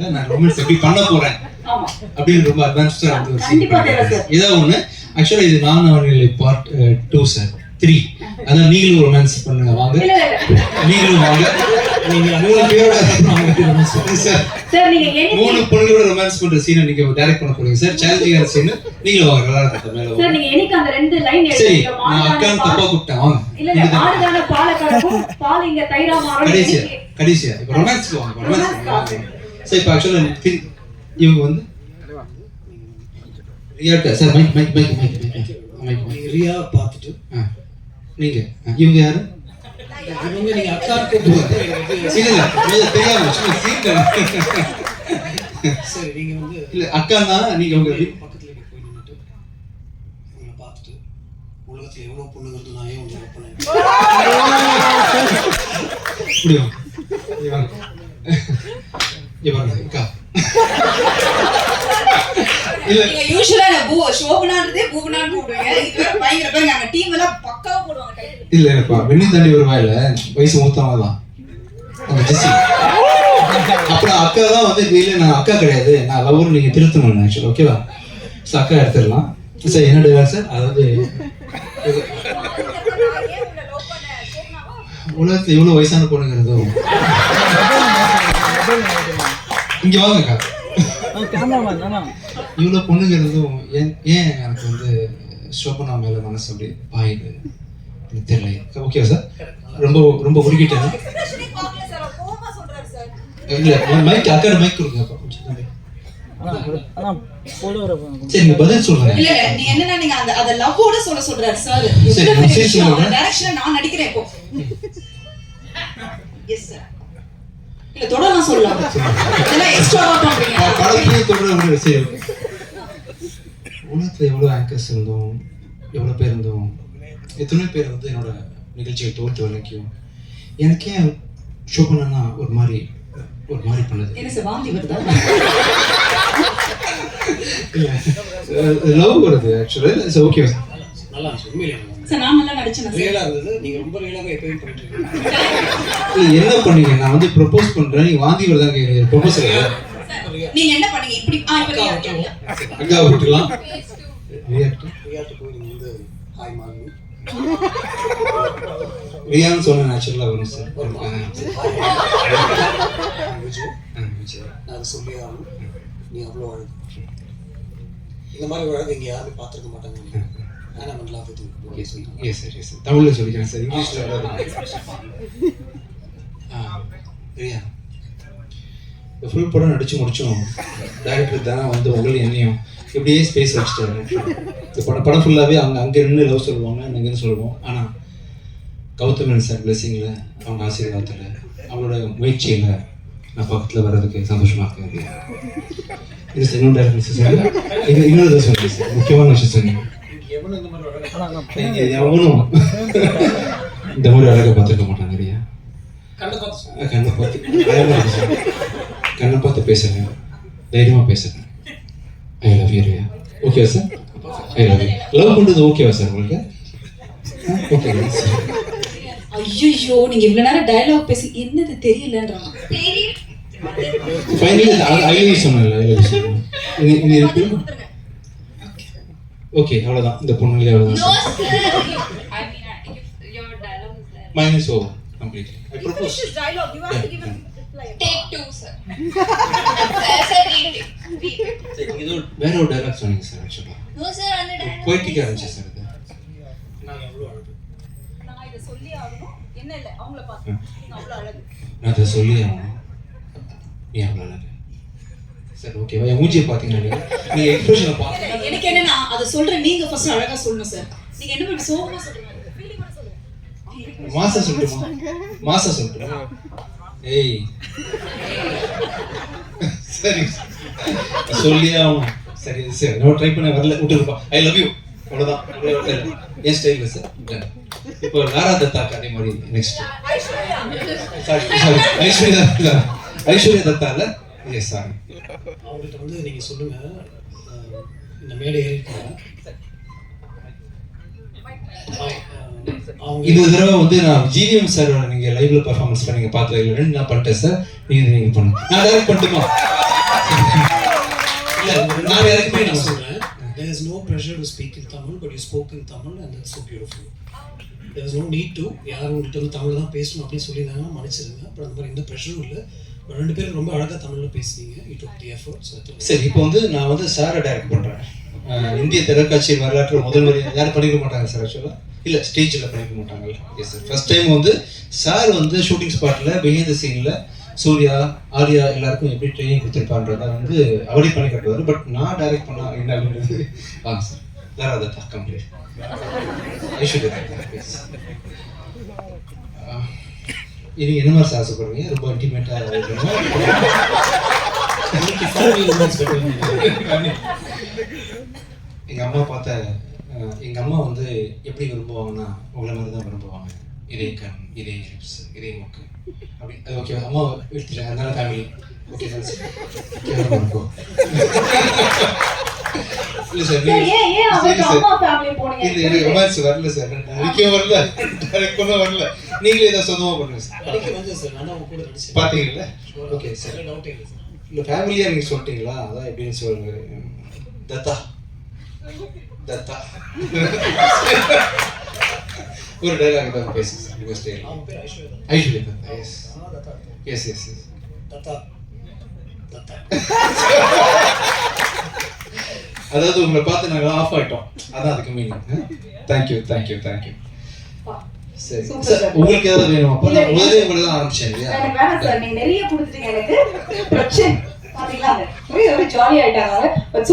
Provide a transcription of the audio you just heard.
நான் ரொமான்ஸ் எப்படி பண்ண போறேன் அப்படின்னு ரொம்ப அட்வான்ஸ்டா வந்து ஒரு. சார். ஏதோ ஒண்ணு. ஆக்சுவலா இது நான் அவனில் பார்ட் டூ சார் த்ரீ அதான் நீங்களும் ரொமான்ஸ் பண்ணுங்க. வாங்க. நீங்களும் வாங்க. மூணு பேரோட சார் மூணு பொண்ணுகளோட ரொமான்ஸ் பண்ற சீனை நீங்க டைரக்ட் பண்ண போறீங்க சார் சேலஞ்சிங்கான சீன் வாங்க. நல்லா இருக்கும் மேல சார் வாங்க. நீங்க என்னைக்கு அந்த ரெண்டு லைன் சரி எழுதுறீங்க நான் அக்கான்னு தப்பா கூப்பிட்டேன். வாங்க. இல்ல இல்ல மாடுதான பாலை கறக்கும் பால் இங்க தயிரா மாறும் கடைசியா என்னைக்கு? கடைசியா. இப்போ ரொமான்ஸ்க்கு வாங்க ரொமான்ஸ் Romance சார் இப்போ ஆக்சுவலா இவங்க வந்து ரியாட்டா sir mike mike mike mike mike mike Riya பார்த்துட்டு. ஆ. நீங்க. இவங்க யாரு? இவங்க நீங்க அக்கா கூப்பிட்டு எனக்கு இல்ல. இல்ல கொஞ்சம் தெரியாம சும்மா சீக்கிரம் சரி நீங்க வந்து இல்ல அக்கா தான் நீங்க உங்க வீ- பக்கத்துல நீங்க போய் நின்னுட்டு உங்களை பார்த்துட்டு உலகத்துல எவ்வளவு பொண்ணுங்கிறது நான் ஏன் உங்களை பண்ணேன்? இப்படி வாங்க இங்க வாங்க இங்க வாங்க அக்கா இல்ல. நீங்க யூசுவலா என்ன பூ சோபனான்றதே பயங்கர டீம் எல்லாம் பக்காவா போடுவாங்க title. இல்ல வெண்ணி தாண்டி வயசு மூத்தவங்க தான் அந்த அப்புறம் அக்கா தான் வந்து இல்ல நான் அக்கா கிடையாது. நான் லவ்னு நீங்க திருத்தணும் ஆக்சுவலி ஓகேவா ஸோ அக்கா எடுத்துடலாம். சார் என்னுடைய சார் அதாவது உலகத்துல எவ்வளவு வயசான பொண்ணுங்கிறதோ இங்க வாங்க அக்கா இவ்வளவு பொண்ணுங்கிறதும் ஏன் ஏன் எனக்கு வந்து சோபனா மேல மனசு அப்படி பாயுது? எனக்கு தெரியல. ஓகே சார் ரொம்ப ரொம்ப உருகிட்டேன்? இல்ல மைக் அக்கா மைக் கொடுங்க அப்பா. கொஞ்சம் தம்பி. சரி நீங்க பதில் சொல்லுங்க இல்ல இல்ல நீ என்னன்னா நீங்க அந்த அத லவ்வோட சொல்ல சொல்றாரு சார் சரி, நான் நடிக்கிறேன் இப்போ. எஸ் சார் இல்ல தொடலாம் சொல்லலாம். இதெல்லாம் எக்ஸ்ட்ரா பண்றீங்க. ப- படத்துலயும் தொடர முடியும் சரி உலகத்துல எவ்வளவு ஆங்கர்ஸ் இருந்தோம் எவ்வளவு பேர் இருந்தோம் எத்தனை பேர் வந்து என்னோட நிகழ்ச்சியை தோற்று வரைக்கும் எனக்கு ஷோ பண்ணனா ஒரு மாதிரி ஒரு மாதிரி பண்ணுது. வாந்தி வருதா? லவ் வருது ஆக்சுவலி இட்ஸ் ஓகே நல்லா இருந்துச்சு உண்மையிலே. Sir sir. ரியலா இருந்தது நீங்க ரொம்ப ரியலாவே எப்பயும் பண்ணிட்டு இருக்கீங்க. என்ன பண்ணீங்க? நான் வந்து ப்ரொபோஸ் பண்றேன். நீங்க வாந்தி கேக்குறீங்க. நீங்க என்ன பண்ணீங்க? இப்படி ஆ இப்ப நீங்க இருக்கீங்க. அக்கா விட்டுலாம் ரியாக்ட் ரியாட்டு போய் நீங்க வந்து ஹாய் மாமி ரியான்னு சொன்ன நேச்சுரலா வரும் சார் நான் சொல்லி ஆகணும் நீ அவ்வளோ அழகு. இந்த மாதிரி அழகு இங்கே யாருமே பார்த்துருக்க மாட்டாங்க. எஸ் சார் எஸ் சார் தமிழ்ல சொல்லிக்கிறேன் சார் இங்கிலீஷ்ல இந்த ஃபுல் படம் நடிச்சு முடிச்சோம். டேரக்டர் தானே வந்து உங்களை என்னையும் இப்படியே ஸ்பேஸ் வச்சுட்டாரு. இந்த படம் படம் ஃபுல்லாகவே அவங்க அங்கே நின்று லவ் சொல்லுவாங்க இங்கேருந்து சொல்லுவோம். ஆனால் கௌதமன் சார் பிளெஸிங்கில் அவங்க ஆசீர்வாதத்தில் அவங்களோட முயற்சியில் நான் பக்கத்தில் வர்றதுக்கு சந்தோஷமாக இருக்கு இது சார் இன்னொரு டேரக்டர் சார் இது இன்னொரு சொல்லுங்க சார் முக்கியமான விஷயம் சொன்னீங்க எவனும் இந்த மாதிரி அழகு பார்த்துருக்க மாட்டாங்க நிறையா கண்ணை பார்த்து. கண்ணை பார்த்து பயமா இருக்கு சார். கண்ணை பார்த்து பேசுறேன் தைரியமா பேசுறேன் I love you Riya. Okay sir I love you love ஓகேவா சார் உங்களுக்கு? ஓகே சார் ஐயோ நீங்க இவ்வளவு நேரம் டயலாக் பேசி என்னது தெரியலன்றாங்க ஃபைனலி ஐ லவ் யூ சொன்னேன்ல ஐ லவ் யூ சொன்னேன் இது இது இருக்கு ஓகே அவ்வளவுதான் இந்த பொண்ணுங்களே அவ்வளவுதான் sir I mean, I, if your dialogue is there. Minus I propose retake. Retake. இது வேற ஒரு டைலாக் சொன்னீங்க சார் இருந்துச்சு இது நான் எவ்வளோ அழகு நான் இத சொல்லி ஆகணும். என்ன இல்ல? அவங்கள பார்த்து. நீங்க அவ்வளவு அழகு. நான் சொல்லி ஆகணும். நீ அவ்வளோ அழகு? சரி ஓகேவா என் மூஞ்சியை பார்த்தீங்கன்னா நீங்க? நீங்கள் எக்ஸ்பிரஷனை பார்த்து இல்ல, எனக்கு என்னன்னா அத சொல்ற நீங்க ஃபர்ஸ்ட் அழகா சொல்லணும் சார் நீங்க என்ன பண்ணி சோகமா சொல்லுங்க ஃபீலிங்கோட சொல்லுங்க. மாசா சொல்லட்டுமா? மாசா சொல்லட்டுமா? ஏய். சரி. சொல்லி ஆகணும். சரி சரி நம்ம ட்ரை பண்ண வரல. விட்டுருப்பா ஐ லவ் யூ அவ்வளோதான் அவ்வளோ என் ஸ்டைல் சார் இப்போ லாரா தத்தாக்கு அதே மாதிரி next sorry sorry Aishwarya Dutta. Aishwarya தத்தால yes sorry அவங்கள்ட்ட வந்து நீங்க சொல்லுங்க. அஹ், இந்த மேடை அவங்க இந்த தடவை வந்து நான் ஜிவிஎம் சார் நீங்க லைவ்ல பெர்ஃபார்மன்ஸ் பண்ணீங்க பார்த்தது இல்லை. ரெண்டு நான் பண்ணிட்டேன் சார் நீங்க நீங்க பண்ணுங்க. நான் டைரக்ட் பண்ணட்டுமா? இல்ல நான் யாருக்குமே நான் நான் சொல்றேன். There is no pressure to speak in Tamil but you spoke in Tamil and that's so beautiful. There is no need to. யாரும் உங்கள்கிட்ட தமிழ் தான் பேசணும் அப்படின்னு சொல்லியிருந்தாங்கன்னா மன்னிச்சிருங்க. பட் அந்த மாதிரி எந்த ப்ரெஷரும் இல்லை. ரெண்டு பேரும் ரொம்ப அழகாக தமிழில் பேசுனீங்க. யூ டுக் தி எஃபர்ட்ஸ் சரி இப்போ வந்து நான் வந்து சாரை டைரக்ட் பண்ணுறேன் இந்திய திரைக்காட்சி வரலாற்று முதல் முறை யாரும் பண்ணிக்க மாட்டாங்க சார் ஆக்சுவலாக இல்லை ஸ்டேஜில் பண்ணிக்க மாட்டாங்கல்ல. எஸ் சார் ஃபர்ஸ்ட் டைம் வந்து சார் வந்து ஷூட்டிங் ஸ்பாட்டில் பிஹைண்ட் த சீனில் சூர்யா ஆர்யா எல்லாருக்கும் எப்படி ட்ரைனிங் கொடுத்துருப்பான்றத வந்து அவரே பண்ணி கட்டுவார். பட் நான் டைரக்ட் பண்ணா என்ன அப்படின்றது வாங்க சார் வேற அதை கம்ப்ளீட் ஐஸ்வர்யா இது என்ன மாதிரி சார் ஆசைப்படுறீங்க ரொம்ப இன்டிமேட்டாக எங்க அம்மா பார்த்த அஹ், எங்க அம்மா வந்து எப்படி விரும்புவாங்கன்னா உங்களை மாதிரி தான் விரும்புவாங்க. இதே கண் இதே லிப்ஸ் இதே மூக்கு. அப்படி அது ஓகே அம்மா எடுத்துட்டேன் அதனால ஃபேமிலி ஓகே சார் இல்லை சார் ரொமான்ஸ் வரல சார். வரல. டைரக்ட் பண்ண வரல. நீங்களே இதை சொந்தமாக பண்ணுங்க சார். ஓகே சார் இல்லை ஃபேமிலியாக நீங்கள் சொல்லிட்டீங்களா? அதான் எப்படின்னு சொல்லுங்க. தத்தா. தத்தா. ஒரு டைலாக் தான் பேசுங்க சார் உங்கள் ஸ்டைல் அவங்க பேர் ஐஸ்வர்யா தான்? ஐஸ்வர்யா தத்தா எஸ் ஆ, Dutta yes yes yes Dutta. Dutta. அதாவது உங்களை பார்த்து நாங்கள் ஆஃப் ஆகிட்டோம் அதான் அதுக்கு மீனிங் தேங்க்யூ தேங்க்யூ தேங்க்யூ சரி. உங்களுக்கு ஏதாவது வேணுமா? அப்போ இல்ல, நான் முதலே உங்களை தான் ஆரம்பிச்சேன் இல்லையா? எனக்கு வேணாம் சார். நீங்க நிறைய கொடுத்துட்டீங்க எனக்கு. பிரச்சனை. பாத்தீங்களா? ஒரே ஒரு ஜாலி ஆயிட்டாங்க. பட்